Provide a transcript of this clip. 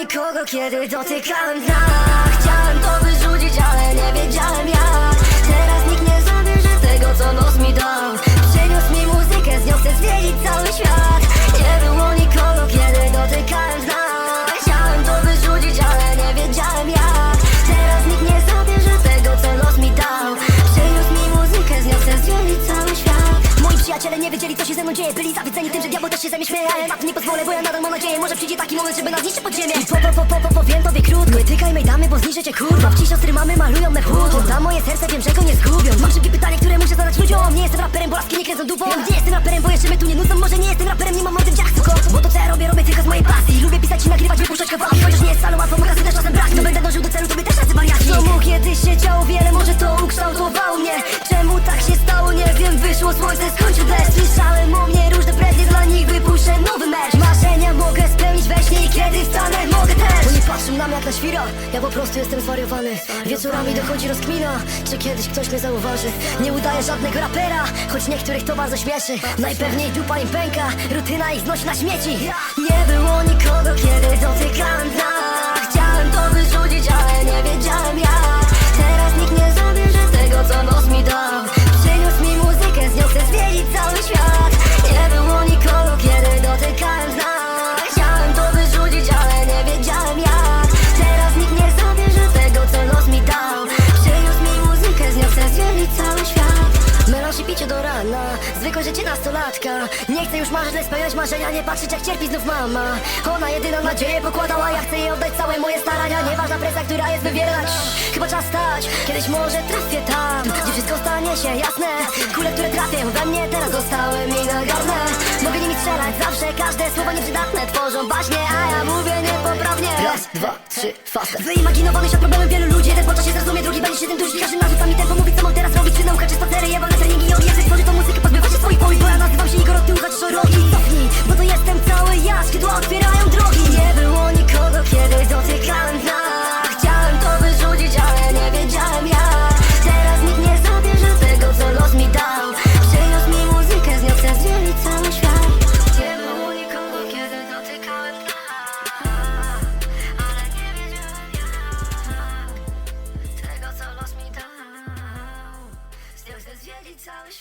nikogo, kiedy dotykałem dna. Chciałem to wyrzucić, ale przyjaciele nie wiedzieli, co się ze mną dzieje. Byli zawiedzeni tym, że diabeł też się ze mnie Ale na to nie pozwolę, bo ja nadal mam nadzieję. Może przyjdzie taki moment, żeby nas zniszczyć pod ziemię. I po, po, po, po, po, powiem tobie krótko. Nie tykaj mej damy, bo zniszczę cię kurwa. Wci siostry mamy malują me wchód Oddam moje serce, wiem, że go nie zgubią. Mam szybkie pytanie, które muszę zadać ludziom. Nie jestem raperem, bo laski nie kręcą dupą Nie jestem raperem, bo jeszcze mnie tu nie nudzą. Może nie jestem raperem, nie mam o tym tylko Bo to co ja robię, robię tylko z mojej pasji. Lubię pisać i nagrywać, wypuszczać kawałki Chociaż nie jest salą, łatwo, świra, ja po prostu jestem zwariowany. Wieczorami dochodzi rozkmina, czy kiedyś ktoś mnie zauważy. Nie udaję żadnego rapera, choć niektórych to bardzo śmieszy. Najpewniej dupa im pęka, rutyna ich znosi na śmieci. Nie było nikogo, rana, zwykłe życie nastolatka Nie chcę już marzyć, lecz spełniać marzenia Nie patrzeć jak cierpi znów mama. Ona jedyną nadzieję pokładała Ja chcę jej oddać całe moje starania. Nieważna presja, która jest wywierać. Chyba czas stać, kiedyś może trafię tam Gdzie wszystko stanie się jasne. Kule, które trafię we mnie teraz zostały mi nagarne Mogę nimi strzelać zawsze, każde słowo nieprzydatne Tworzą baśnie, a ja mówię niepoprawnie. Raz, dwa, trzy, faster Wyimaginowany świat problemem wielu ludzi Jeden po czasie zrozumie, drugi będzie się tym dusić. Każdy narzuca mi tempo, mówi co mam teraz robić Czy nauka, zwiedzić cały